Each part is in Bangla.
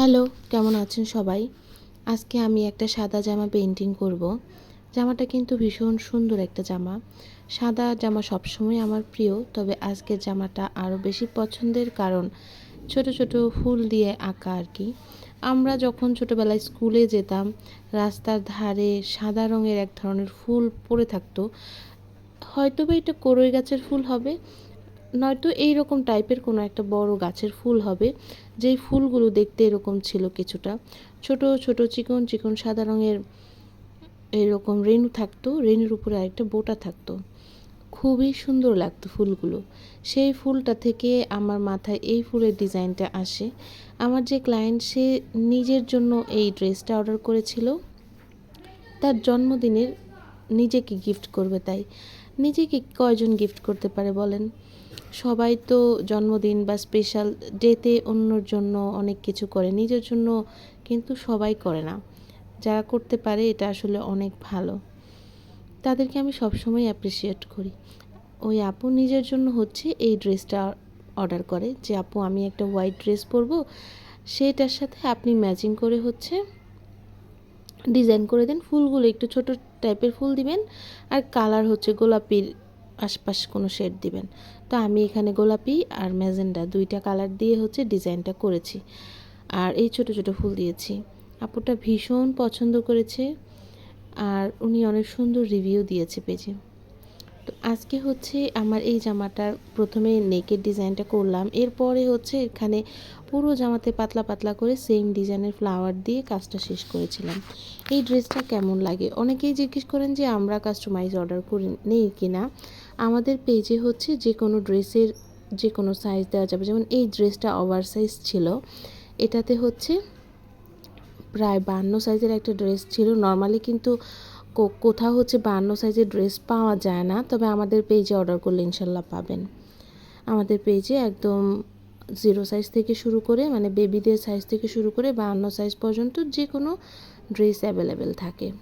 হ্যালো, কেমন আছেন সবাই? আজকে আমি একটা সাদা জামা পেন্টিং করব। জামাটা কিন্তু ভীষণ সুন্দর একটা জামা। সাদা জামা সবসময় আমার প্রিয়, তবে আজকের জামাটা আরও বেশি পছন্দের কারণ ছোট ছোট ফুল দিয়ে আঁকা আর কি। আমরা যখন ছোটোবেলায় স্কুলে যেতাম, রাস্তার ধারে সাদা রঙের এক ধরনের ফুল পড়ে থাকতো। হয়তো বা এটা করই গাছের ফুল হবে নয়তো এই রকম টাইপের কোনো একটা বড় গাছের ফুল হবে, যেই ফুলগুলো দেখতে এরকম ছিল কিছুটা। ছোট ছোট, চিকন চিকন, সাদা রঙের এরকম রেণু থাকতো, রেণুর উপরে আরেকটা বোটা থাকতো। খুবই সুন্দর লাগতো ফুলগুলো। সেই ফুলটা থেকে আমার মাথায় এই ফুলের ডিজাইনটা আসে। আমার যে ক্লায়েন্ট, সে নিজের জন্য এই ড্রেসটা অর্ডার করেছিল। তার জন্মদিনের নিজেকে গিফট করবে তাই। নিজেকে কয়জন গিফট করতে পারে বলেন? সবাই তো জন্মদিন বা স্পেশাল ডেতে অন্যর জন্য অনেক কিছু করে, নিজের জন্য কিন্তু সবাই করে না। যারা করতে পারে এটা আসলে অনেক ভালো। তাদেরকে আমি সবসময় অ্যাপ্রিসিয়েট করি। ওই আপু নিজের জন্য হচ্ছে এই ড্রেসটা অর্ডার করে যে, আপু, আমি একটা হোয়াইট ড্রেস পরবো। সেটার সাথে আপনি ম্যাচিং করে হচ্ছে ডিজাইন করে দেন। ফুলগুলো একটু ছোট টাইপের ফুল দিবেন আর কালার হচ্ছে গোলাপির আশপাশ কোনো শেড দিবেন। তো আমি এখানে গোলাপি আর ম্যাজেন্ডা দুইটা কালার দিয়ে হচ্ছে ডিজাইনটা করেছি। আর এই ছোট ছোট ফুল দিয়েছি। আপুটা ভীষণ পছন্দ করেছে। আর উনি অনেক সুন্দর রিভিউ দিয়েছে পেজে। তো আজকে হচ্ছে আমার এই জামাটার প্রথমে নেকের ডিজাইনটা করলাম। এরপরে হচ্ছে এখানে পুরো জামাতে পাতলা পাতলা করে সেম ডিজাইনের ফ্লাওয়ার দিয়ে কাজটা শেষ করেছিলাম। এই ড্রেসটা কেমন লাগে? অনেকেই জিজ্ঞেস করেন যে, আমরা কাস্টমাইজ অর্ডার করে নেই কি না? আমাদের পেজে হচ্ছে যে কোনো ড্রেসের যে কোনো সাইজ দেওয়া যাবে। যেমন এই ড্রেসটা ওভার সাইজ ছিল। এটাতে হচ্ছে প্রায় বান্ন সাইজের একটা ড্রেস ছিল। নর্মালি কিন্তু কোথাও হচ্ছে বান্ন সাইজের ড্রেস পাওয়া যায় না, তবে আমাদের পেজে অর্ডার করলে ইনশাল্লাহ পাবেন। আমাদের পেজে একদম জিরো সাইজ থেকে শুরু করে মানে বেবিদের সাইজ থেকে শুরু করে বান্ন সাইজ পর্যন্ত যে কোনো ড্রেস অ্যাভেলেবেল থাকে।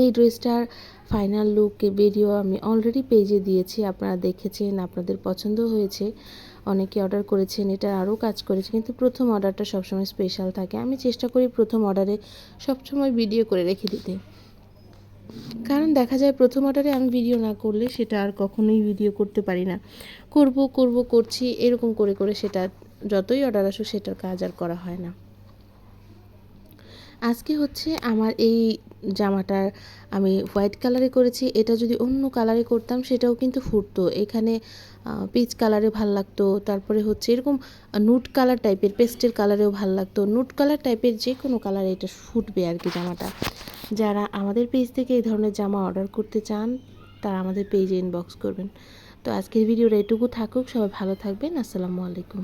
এই ড্রেসটার ফাইনাল লুক ভিডিও আমি অলরেডি পেজে দিয়েছি, আপনারা দেখেছেন, আপনাদের পছন্দ হয়েছে, অনেকে অর্ডার করেছেন, এটা আরও কাজ করেছে, কিন্তু প্রথম অর্ডারটা সবসময় স্পেশাল থাকে। আমি চেষ্টা করি প্রথম অর্ডারে সবসময় ভিডিও করে রেখে দিতে। কারণ দেখা যায় প্রথম অর্ডারে আমি ভিডিও না করলে সেটা আর কখনোই ভিডিও করতে পারি না। করব করব, করছি, এরকম করে করে সেটা যতই অর্ডার আসুক, সেটার কাজ আর করা হয় না। আজকে হচ্ছে আমার এই জামাটার আমি হোয়াইট কালারে করেছি, এটা যদি অন্য কালারে করতাম সেটাও কিন্তু ফুটতো। এখানে পিচ কালারে ভালো লাগতো, তারপরে হচ্ছে এরকম নুট কালার টাইপের, পেস্টের কালারেও ভালো লাগতো। নুট কালার টাইপের যে কোনো কালারে এটা ফুটবে আর কি জামাটা। যারা আমাদের পেজ থেকে এই ধরনের জামা অর্ডার করতে চান, তারা আমাদের পেজে ইনবক্স করবেন। তো আজকের ভিডিওটা এটুকু থাকুক, সবাই ভালো থাকবেন, আসসালামু আলাইকুম।